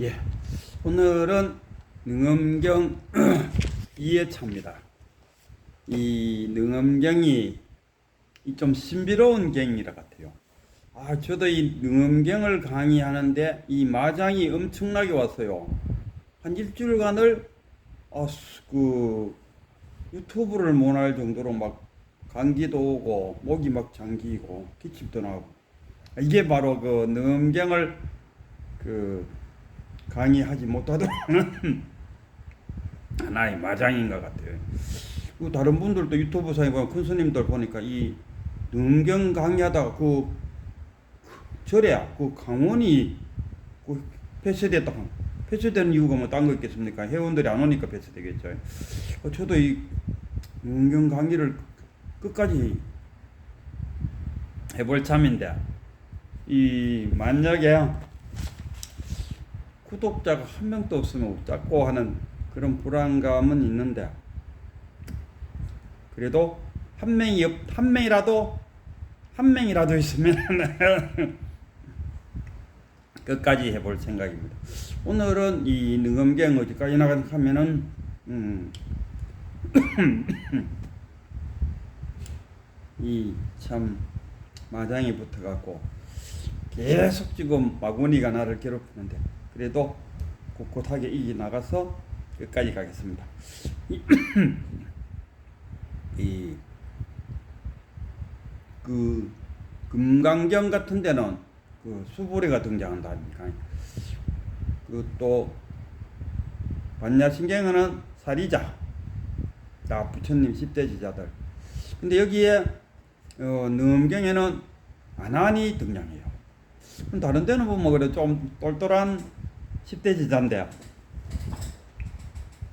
예. 오늘은 능엄경 2회차입니다. 이 능엄경이 이좀 신비로운 경이라 같아요. 아, 저도 이 능엄경을 강의하는데 이 마장이 엄청나게 왔어요. 한 일주일간을 아, 수- 그 유튜브를 못 할 정도로 막 감기도 오고 목이 막 잠기고 기침도 나고 아, 이게 바로 그 능엄경을 그 강의하지 하는 하나의 마장인 것 같아요. 그 다른 분들도 유튜브 상에 보면 큰 스님들 보니까 이 능경 강의하다가 그 절에 그 강원이 그 폐쇄됐다. 폐쇄되는 이유가 뭐 딴 거 있겠습니까? 회원들이 안 오니까 폐쇄되겠죠. 어, 저도 이 능경 강의를 끝까지 해볼 참인데 이 만약에 구독자가 한 명도 없으면 없자고 하는 그런 불안감은 있는데 그래도 한 명이 없, 한 명이라도 한 명이라도 있으면 끝까지 해볼 생각입니다. 오늘은 이 능엄경 어디까지 나가냐면은 음, 이 참 마장이 붙어갖고 계속 지금 마구니가 나를 괴롭히는데 그래도 꿋꿋하게 이기 나가서 끝까지 가겠습니다. 이 그 금강경 같은 데는 그 수보리가 등장한다 아닙니까? 그또 반야신경에는 사리자, 다 부처님 10대 지자들. 근데 여기에 어, 능엄경에는 아난이 등장해요. 다른 데는 보면 그래 좀 똘똘한 10대 지자인데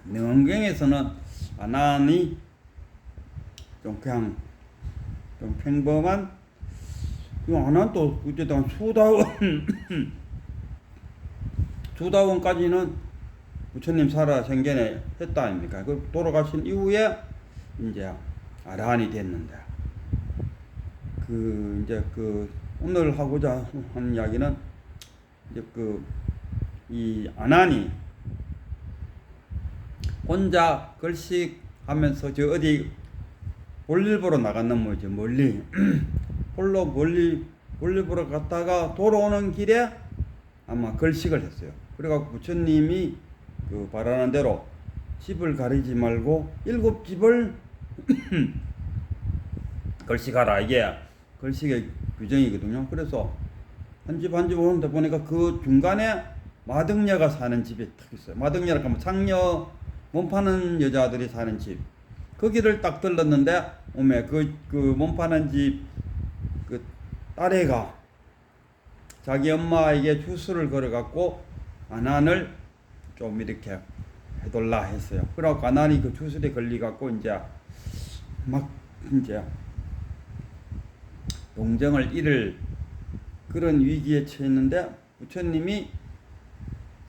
능엄경에서는 아난이 좀 그냥 좀 평범한 이 아난 또 어쨌든 수다원 수다원까지는 부처님 살아 생전에 했다 아닙니까? 그 돌아가신 이후에 이제 아란이 됐는데 그 이제 그 오늘 하고자 하는 이야기는 이제 그 이 아난이 혼자 글식하면서 저 어디 볼일 보러 나갔는 거죠 멀리 홀로 멀리 볼일 보러 갔다가 돌아오는 길에 아마 글식을 했어요. 그래갖고 부처님이 그 바라는 대로 집을 가리지 말고 일곱 집을 글식하라 이게 글식의 규정이거든요. 그래서 한 집 한집 오는데 보니까 그 중간에 마등녀가 사는 집이 딱 있어요. 마등녀라 하면 상녀 몸 파는 여자들이 사는 집. 거기를 딱 들렀는데 오메 그그 몸 파는 집그 딸애가 자기 엄마에게 주술을 걸어갖고 아난을 좀 이렇게 해돌라 했어요. 그래갖고 아난이 그 주술에 걸리갖고 이제 막 이제 동정을 잃을 그런 위기에 처했는데 부처님이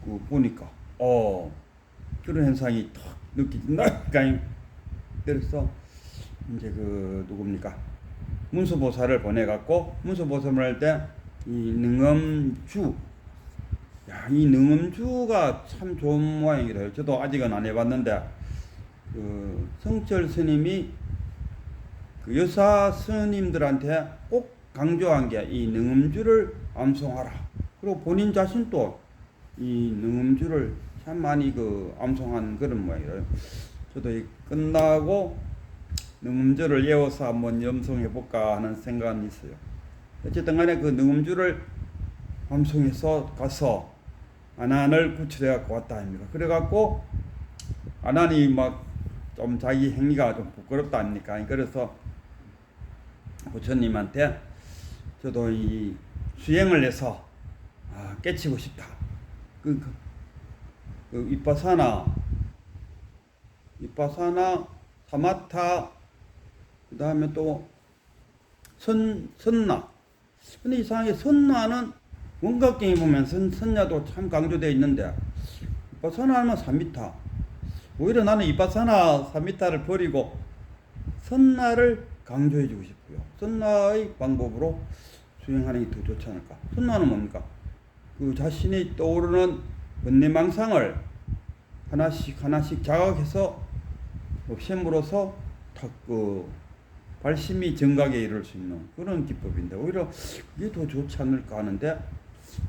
그 보니까 어 그런 현상이 탁 느껴진다니까 그래서 이제 그 누굽니까 문수보살을 보내갖고 문수보살을 할때 이 능엄주 야 이 능엄주가 참 좋은 모양이래요 저도 아직은 안 해봤는데 그 성철 스님이 그 여사 스님들한테 꼭 강조한 게 이 능음주를 암송하라. 그리고 본인 자신도 이 능음주를 참 많이 그 암송한 그런 모양이에요. 저도 이 끝나고 능음주를 외워서 한번 염송해 볼까 하는 생각은 있어요. 어쨌든 간에 그 능음주를 암송해서 가서 아난을 구출해 갖고 왔다 아닙니까? 그래 갖고 아난이 막 좀 자기 행위가 좀 부끄럽다 아닙니까? 그래서 부처님한테 저도 이 수행을 해서 아, 깨치고 싶다. 그, 그, 그 이빠사나, 이빠사나, 사마타, 그 다음에 또 선, 선나. 근데 이상하게 선나는 원각경에 보면 선, 선야도 참 강조되어 있는데 이빠사나 하면 3미터. 오히려 나는 이빠사나 3미터를 버리고 선나를 강조해 주고 싶고요. 선나의 방법으로 수행하는 게 더 좋지 않을까. 선나는 뭡니까? 그 자신이 떠오르는 번뇌망상을 하나씩 하나씩 자각해서 없앰으로써 탁그 발심이 정각에 이를 수 있는 그런 기법인데 오히려 그게 더 좋지 않을까 하는데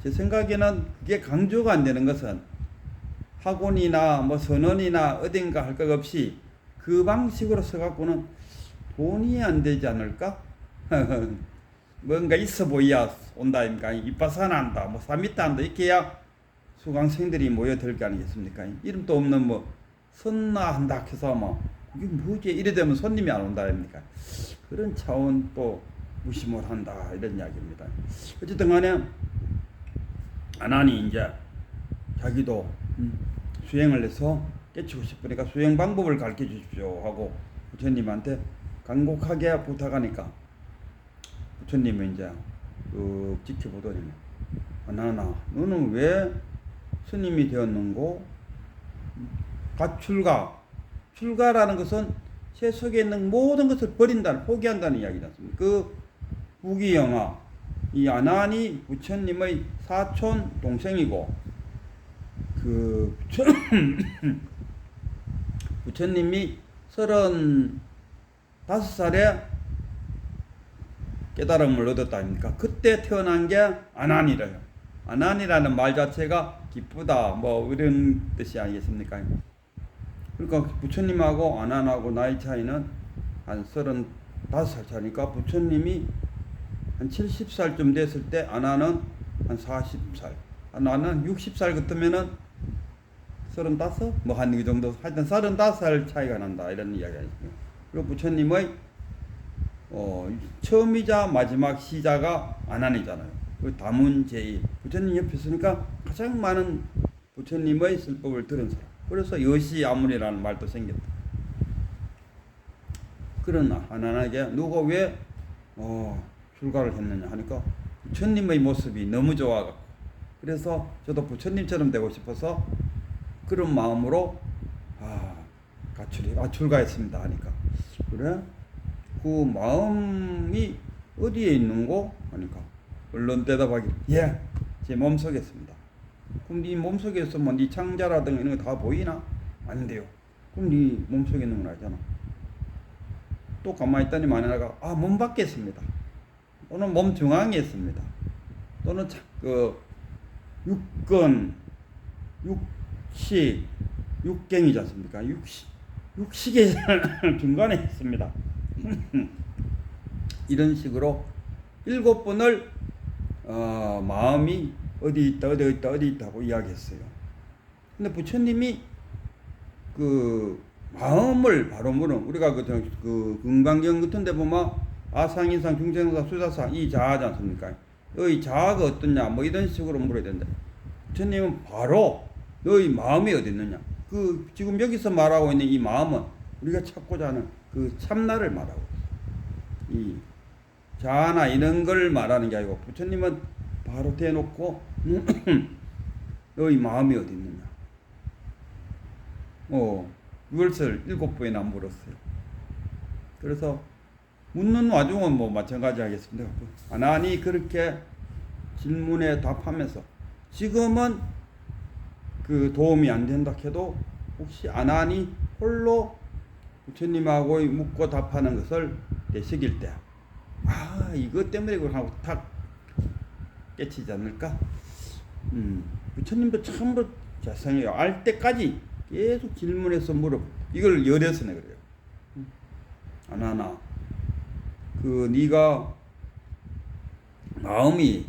제 생각에는 그게 강조가 안 되는 것은 학원이나 뭐 선언이나 어딘가 할 것 없이 그 방식으로 써갖고는 돈이 안 되지 않을까? 뭔가 있어 보여야 온다 아닙니까? 이빠산한다, 뭐 사미탄다 이렇게 해야 수강생들이 모여들 거 아니겠습니까? 이름도 없는 뭐 선나 한다 해서 뭐 이게 뭐지? 이래 되면 손님이 안 온다 아닙니까? 그런 차원 또 무심을 한다 이런 이야기입니다. 어쨌든 간에 아나니 이제 자기도 음, 수행을 해서 깨치고 싶으니까 수행 방법을 가르쳐 주십시오 하고 부처님한테 간곡하게 부탁하니까 부처님은 이제 쭉 지켜보더니 아나나 너는 왜 스님이 되었는고 가출가 출가라는 것은 제 속에 있는 모든 것을 버린다 포기한다는 이야기지 않습니까? 그 부기영아 이 아나니 부처님의 사촌 동생이고 그 부처, 부처님이 서른 다섯 살에 깨달음을 얻었다 아닙니까? 그때 태어난 게 아난이래요. 아난이라는 말 자체가 기쁘다 뭐 이런 뜻이 아니겠습니까? 그러니까 부처님하고 아난하고 나이 차이는 한 서른 다섯 살 차니까 부처님이 한 70살쯤 됐을 때 아나는 한 40살, 아나는 60살 같으면은 서른다섯 뭐한 그 정도 하여튼 서른다섯 살 차이가 난다 이런 이야기가 있어요. 그리고 부처님의 어, 처음이자 마지막 시자가 아난이잖아요. 그 다문 제이 부처님 옆에 있으니까 가장 많은 부처님의 설법을 들은 사람. 그래서 여시 아문이라는 말도 생겼다. 그러나 아난에게 누가 왜 어, 출가를 했느냐 하니까 부처님의 모습이 너무 좋아갖고 그래서 저도 부처님처럼 되고 싶어서 그런 마음으로 아 가출이 아 출가했습니다 하니까 그래 그 마음이 어디에 있는고? 하니까 얼른 대답하기. 예제 몸속에 있습니다. 그럼 네 몸속에 있으면 네 창자라든가 이런 거 다 보이나? 아닌데요. 그럼 네 몸속에 있는 건 알잖아. 또 가만히 있더니 만약에 아몸 밖에 있습니다. 또는 몸 중앙에 있습니다. 또는 자- 그 육근 육식 육경이지 않습니까? 육식 육식의 중간에 있습니다 이런 식으로 일곱 번을 어, 마음이 어디 있다 어디 있다 어디 있다고 이야기했어요. 근데 부처님이 그 마음을 바로 물은 우리가 그, 저- 그 금강경 같은 데 보면 아상인상 중생사 수사상 이 자아지 않습니까? 너희 자아가 어떠냐 뭐 이런 식으로 물어야 된다. 부처님은 바로 너희 마음이 어디 있느냐. 그 지금 여기서 말하고 있는 이 마음은 우리가 찾고자 하는 그 참나를 말하고. 이 자아나 이런 걸 말하는 게 아니고 부처님은 바로 대놓고 너희 마음이 어디 있느냐. 어, 이것을 일곱 번이나 물었어요. 그래서 묻는 와중은 뭐 마찬가지 하겠습니다. 아나니 그렇게 질문에 답하면서 지금은 그 도움이 안 된다 해도 혹시 아나니 홀로 부처님하고 묻고 답하는 것을 되새길 때, 아, 이것 때문에 그걸 하고 탁 깨치지 않을까? 음, 부처님도 참으로 자상해요. 알 때까지 계속 질문해서 물어. 이걸 열애서네 그래요. 음, 아나나, 그 네가 마음이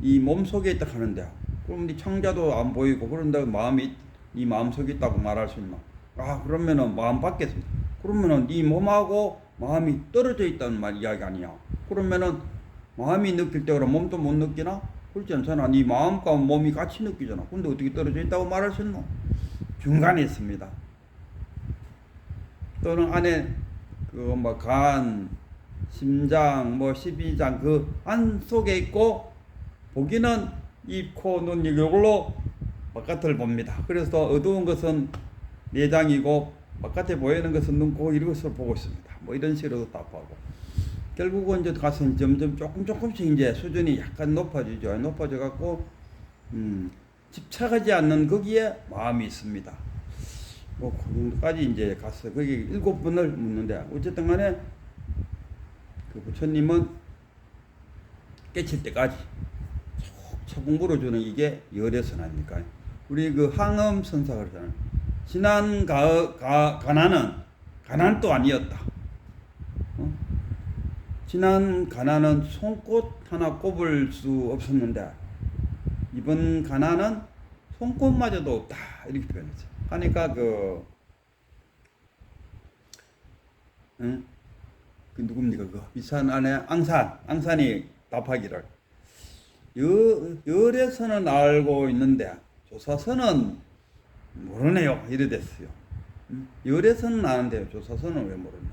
이 몸 속에 있다 하는데 그럼 네 창자도 안 보이고 그런다고 마음이 네 마음 속에 있다고 말할 수 있나? 아 그러면은 마음 받겠습니다. 그러면은 네 몸하고 마음이 떨어져 있다는 말 이야기 아니야. 그러면은 마음이 느낄 때 그럼 몸도 못 느끼나? 그렇지 않잖아. 네 마음과 몸이 같이 느끼잖아. 근데 어떻게 떨어져 있다고 말할 수 있노? 중간에 있습니다. 또는 안에 그뭐 간, 심장, 뭐 십이장 그 안 속에 있고 보기는 입, 코, 눈 이걸로 바깥을 봅니다. 그래서 어두운 것은 내장이고 바깥에 보이는 것은 눈, 코 이것을 보고 있습니다. 뭐 이런 식으로 답하고 결국은 이제 가서 점점 조금 조금씩 이제 수준이 약간 높아지죠. 높아져 갖고 음, 집착하지 않는 거기에 마음이 있습니다. 뭐, 그 정도까지 이제 갔어. 거기 일곱 번을 묻는데, 어쨌든 간에, 그 부처님은 깨칠 때까지 척척 물어주는 이게 열애선 아닙니까? 우리 그 항엄 선사가 그러잖아요. 지난 가, 가, 가난은 가난도 아니었다. 어? 지난 가난은 손꽃 하나 꼽을 수 없었는데 이번 가난은 손꽃마저도 없다 이렇게 표현했죠. 하니까 그, 응? 그 누굽니까 그 비싼 안에 앙산 앙산이 답하기를 여, 열에서는 알고 있는데 조사서는 모르네요 이래 됐어요. 응? 열에서는 아는데 조사서는 왜 모르냐?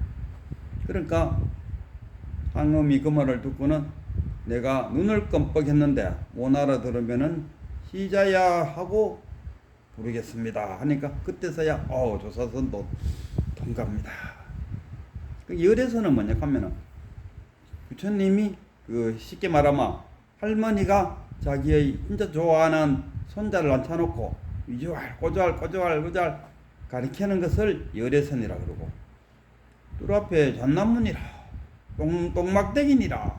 그러니까 황음이 그 말을 듣고는 내가 눈을 껌뻑했는데 못 알아들으면은 시자야 하고 부르겠습니다 하니까 그때서야 어 조사선도 통갑니다. 그 열에서는 뭐냐 하면은 부처님이 그 쉽게 말하면 할머니가 자기의 진짜 좋아하는 손자를 앉혀놓고 위조할 꼬조할 꼬조할 꼬조할 가리키는 것을 열애선이라 그러고 뚫 앞에 전남문이라 똥, 똥막대기니라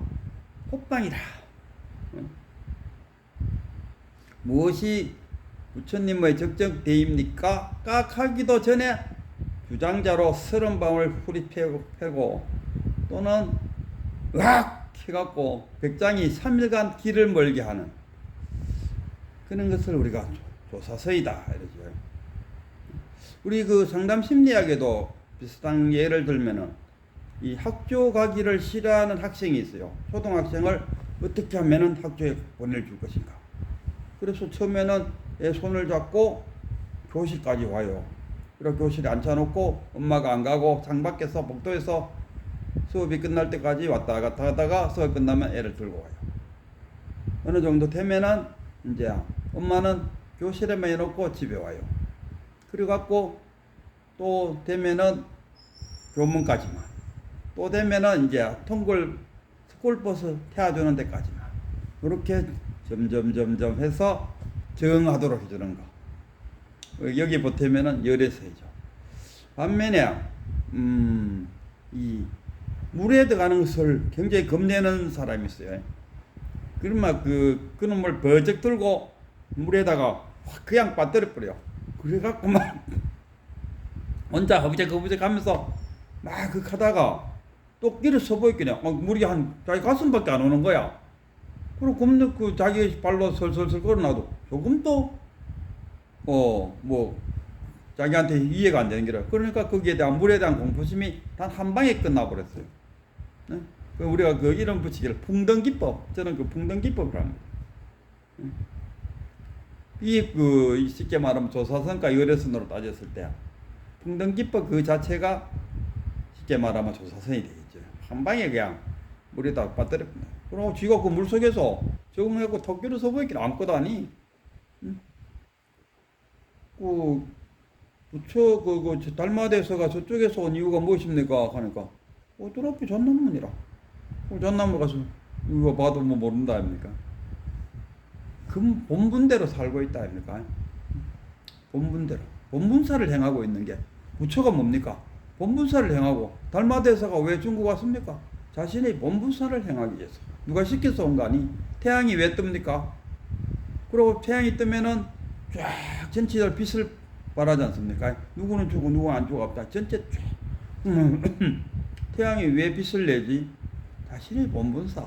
호빵이라 응? 무엇이 부처님의 적적 대입니까? 깍하기도 전에 주장자로 서른 밤을 후리 패고 또는 으악 해갖고 백장이 3일간 길을 멀게 하는 그런 것을 우리가 조사서이다 이러죠. 우리 그 상담 심리학에도 비슷한 예를 들면은 이 학교 가기를 싫어하는 학생이 있어요. 초등학생을 어떻게 하면은 학교에 보내줄 것인가. 그래서 처음에는 애 손을 잡고 교실까지 와요. 그리고 교실에 앉혀놓고 엄마가 안 가고 창밖에서 복도에서 수업이 끝날 때까지 왔다 갔다 하다가 수업 끝나면 애를 들고 와요. 어느 정도 되면은 이제 엄마는 교실에만 해놓고 집에 와요. 그래 갖고 또 되면은 교문까지만 또 되면은 이제 통골 스쿨버스 태워주는 데까지만 그렇게 점점 점점 해서 정하도록 해주는 거. 어, 여기 보태면은 열에서 해죠. 반면에 음, 이 물에 들어가는 것을 굉장히 겁내는 사람이 있어요. 그러면 그 그놈을 버쩍 들고 물에다가 확 그냥 빠뜨려 버려. 그래갖고 막 혼자 허브적 허브적 하면서 막 그 하다가 또 일어서 보이겠냐. 막 물이 한 자기 가슴밖에 안 오는 거야. 그리고 겁나 그 자기 발로 설설설 걸어놔도 조금 또 어, 뭐, 자기한테 이해가 안 되는 게라. 그러니까 거기에 대한 물에 대한 공포심이 단 한 방에 끝나버렸어요. 네? 그 우리가 그 이름 붙이기를 풍덩 기법, 저는 그 풍덩 기법을 합니다. 네? 이 그 쉽게 말하면 조사선과 열애선으로 따졌을 때 풍덩기법 그 자체가 쉽게 말하면 조사선이 되겠죠. 한 방에 그냥 물에 다 빠뜨렸구나. 그리고 쥐가 그 물 속에서 적응하고 토끼를 서보이길 아무것도 아니. 응? 그 부처 그, 그 달마대서가 저쪽에서 온 이유가 무엇입니까? 하니까 앞에 전남문이라. 어, 전남문 가서 이거 봐도 뭐 모른다 아닙니까? 그 본분대로 살고 있다 아닙니까? 본분대로 본분사를 행하고 있는 게 부처가 뭡니까? 본분사를 행하고 달마대사가 왜 중국 왔습니까? 자신의 본분사를 행하기 위해서 누가 시켜서 온 거 아니? 태양이 왜 뜹니까? 그리고 태양이 뜨면은 쫙 전체를 빛을 발하지 않습니까? 누구는 주고 누구는 안 주고 없다. 전체 쫙 태양이 왜 빛을 내지? 자신의 본분사.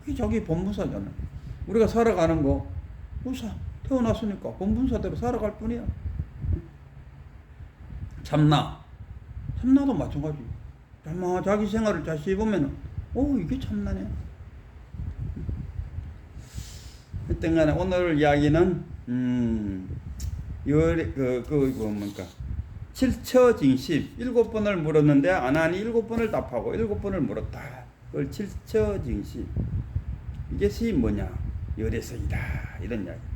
그게 자기 본분사잖아. 우리가 살아가는 거, 우사 태어났으니까 본분사대로 살아갈 뿐이야. 참나, 참나도 마찬가지. 참나 자기 생활을 다시 해보면은, 오 이게 참나네. 하여튼 간에 오늘 이야기는 음, 열, 그, 그, 그, 뭡니까. 칠처징십, 일곱 번을 물었는데 안 하니 일곱 번을 답하고 일곱 번을 물었다. 그걸 칠처징십. 이것이 뭐냐? 열애성이다. 이런 이야기.